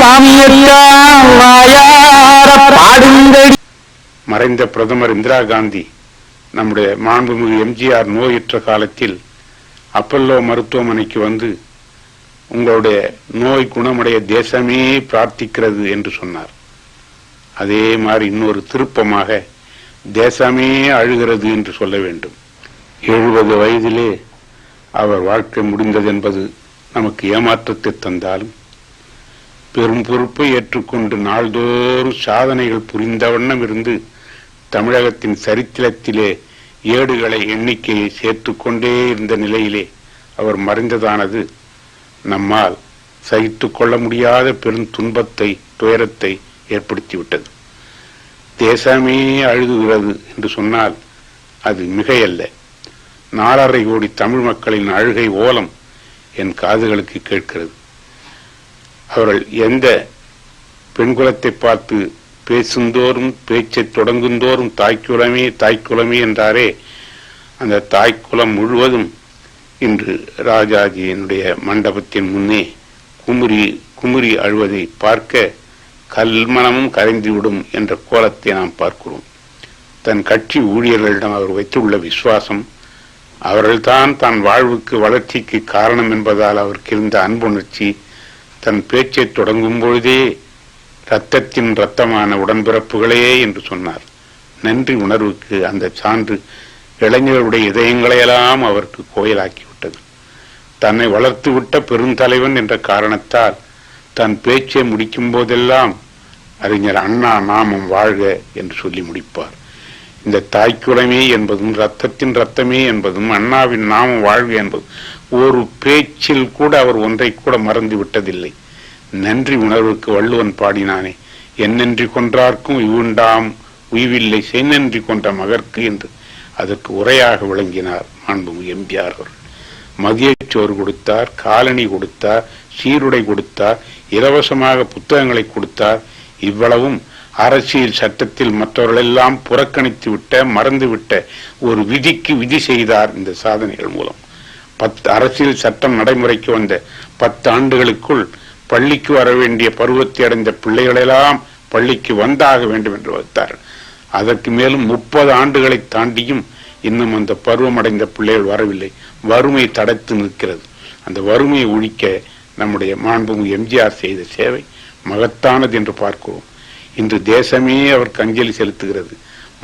சாமியத்தான் வாயார பாடுங்கடி. மறைந்த பிரதமர் இந்திரா காந்தி நம்முடைய மாண்புமிகு எம்ஜிஆர் நோயுற்ற காலத்தில் அப்பல்லோ மருத்துவமனைக்கு வந்து உங்களுடைய நோய் குணமடைய தேசமே பிரார்த்திக்கிறது என்று சொன்னார். அதே மாதிரி இன்னொரு திருப்பமாக தேசமே அழுகிறது என்று சொல்ல வேண்டும். எழுபது வயதிலே அவர் வாழ்க்கை முடிந்தது என்பது நமக்கு ஏமாற்றத்தை தந்தாலும் பெரும் பொறுப்பை ஏற்றுக்கொண்டு நாள்தோறும் சாதனைகள் புரிந்த வண்ணம் இருந்து தமிழகத்தின் சரித்திரத்திலே ஏடுகளை எண்ணிக்கையை சேர்த்து கொண்டே இருந்த நிலையிலே அவர் மறைந்ததானது. நம்மால் சகித்து கொள்ள முடியாத பெரும் துன்பத்தை துயரத்தை ஏற்படுத்திவிட்டது. தேசமே அழுகுகிறது என்று சொன்னால் அது மிகையல்ல. நாலரை கோடி தமிழ் மக்களின் அழுகை ஓலம் என் காதுகளுக்கு கேட்கிறது. அவர்கள் எந்த பெண்குலத்தை பார்த்து பேசுந்தோறும் பேச்சை தொடங்குந்தோறும் தாய்க்குலமே தாய்க்குலமே என்றாரே அந்த தாய்க்குலம் முழுவதும் இன்று ராஜாஜியினுடைய மண்டபத்தின் முன்னே குமுறி குமுறி அழுவதை பார்க்க கல்மனமும் கரைந்துவிடும் என்ற கோலத்தை நாம் பார்க்கிறோம். தன் கட்சி ஊழியர்களிடம் அவர் வைத்துள்ள விசுவாசம் அவர்கள்தான் தன் வாழ்வுக்கு வளர்ச்சிக்கு காரணம் என்பதால் அவருக்கு இருந்த அன்புணர்ச்சி தன் பேச்சை தொடங்கும் பொழுதே ரத்தத்தின் ரத்தமான உடன்பிறப்புகளே என்று சொன்னார். நன்றி உணர்வுக்கு அந்த சான்று இளைஞர்களுடைய இதயங்களையெல்லாம் அவருக்கு கோயிலாக்கிவிட்டது. தன்னை வளர்த்துவிட்ட பெருந்தலைவன் என்ற காரணத்தால் தன் பேச்சை முடிக்கும் போதெல்லாம் அறிஞர் அண்ணா நாமம் வாழ்க என்று சொல்லி முடிப்பார். இந்த தாய்க்குலமே என்பதும் ரத்தத்தின் ரத்தமே என்பதும் அண்ணாவின் நாமம் வாழ்வு என்பதும் ஒரு பேச்சில் கூட அவர் ஒன்றை கூட மறந்து விட்டதில்லை. நன்றி உணர்வுக்கு வள்ளுவன் பாடினானே. என்னன்றி கொன்றார்க்கும் இவுண்டாம் உய்வில்லை செய்நன்றி கொன்ற மகற்கு என்று அதற்கு உரையாக விளங்கினார் மாண்புமிகு எம்பிஆர் அவர்கள். மதியச்சோறு கொடுத்தார் காலனி கொடுத்தார் சீருடை கொடுத்தார் இலவசமாக புத்தகங்களை கொடுத்தார். இவ்வளவும் அரசியல் சட்டத்தில் மற்றவர்களெல்லாம் புறக்கணித்து விட்ட மறந்துவிட்ட ஒரு விதிக்கு விதி செய்தார் இந்த சாதனைகள் மூலம். பத்து அரசியல் சட்டம் நடைமுறைக்கு வந்த பத்து ஆண்டுகளுக்குள் பள்ளிக்கு வர வேண்டிய பருவத்தை அடைந்த பிள்ளைகளெல்லாம் பள்ளிக்கு வந்தாக வேண்டும் என்று வகுத்தார். அதற்கு மேலும் முப்பது ஆண்டுகளை தாண்டியும் இன்னும் அந்த பருவம் அடைந்த பிள்ளைகள் வரவில்லை. வறுமை தடைத்து நிற்கிறது. அந்த வறுமையை ஒழிக்க நம்முடைய மாண்புமிகு எம்ஜிஆர் செய்த சேவை மகத்தானது என்று பார்க்கிறோம். இன்று தேசமே அவருக்கு அஞ்சலி செலுத்துகிறது.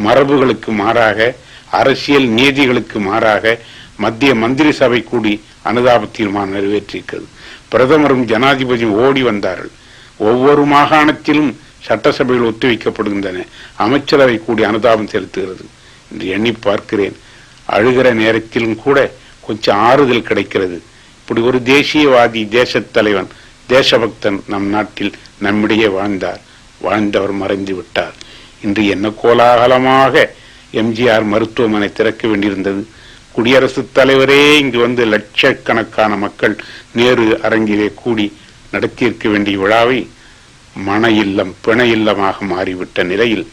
மரபுகளுக்கு மாறாக அரசியல் நீதிகளுக்கு மாறாக மத்திய மந்திரி சபை கூடி அனுதாப தீர்மானம் நிறைவேற்றியிருக்கிறது. பிரதமரும் ஜனாதிபதியும் ஓடி வந்தார்கள். ஒவ்வொரு மாகாணத்திலும் சட்டசபையில் ஒத்திவைக்கப்படுகின்றன. அமைச்சரவை கூடி அனுதாபம் செலுத்துகிறது. என்று எண்ணி பார்க்கிறேன். அழுகிற நேரத்திலும் கூட கொஞ்சம் ஆறுதல் கிடைக்கிறது. இப்படி ஒரு தேசியவாதி தேசத் தலைவன் தேசபக்தன் நம் நாட்டில் நம்மிடையே வாழ்ந்தார். வாழ்ந்தவர் மறைந்து விட்டார் இன்று என்ன கோலாகலமாக எம்ஜிஆர் மருத்துவமனை திறக்க வேண்டியிருந்தது. குடியரசுத் தலைவரே இங்கு வந்து லட்சக்கணக்கான மக்கள் நேரு அரங்கிலே கூடி நடத்தியிருக்க வேண்டிய விழாவை மன இல்லம் பிண இல்லமாக மாறிவிட்ட நிலையில்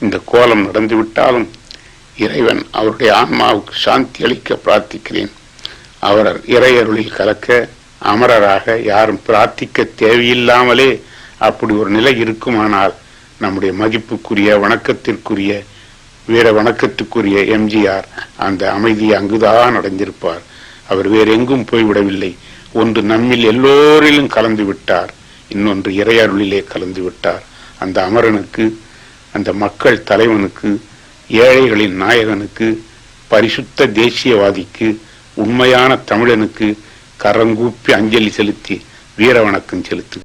இந்த கோலம் நடந்துவிட்டாலும் இறைவன் அவருடைய ஆன்மாவுக்கு சாந்தி அளிக்க பிரார்த்திக்கிறேன். அவர் இறையருளில் கலக்க அமரராக யாரும் பிரார்த்திக்க தேவையில்லாமலே அப்படி ஒரு நிலை இருக்குமானால் நம்முடைய மதிப்புக்குரிய வணக்கத்திற்குரிய வீர வணக்கத்துக்குரிய எம்ஜிஆர் அந்த அமைதியை அங்குதான் அடைந்திருப்பார். அவர் வேற எங்கும் போய்விடவில்லை. ஒன்று நம்மில் எல்லோரிலும் கலந்து விட்டார் இன்னொன்று இறையருளிலே கலந்து விட்டார் அந்த அமரனுக்கு அந்த மக்கள் தலைவனுக்கு ஏழைகளின் நாயகனுக்கு பரிசுத்த தேசியவாதிக்கு உண்மையான தமிழனுக்கு கரங்கூப்பி அஞ்சலி செலுத்தி வீர வணக்கம் செலுத்து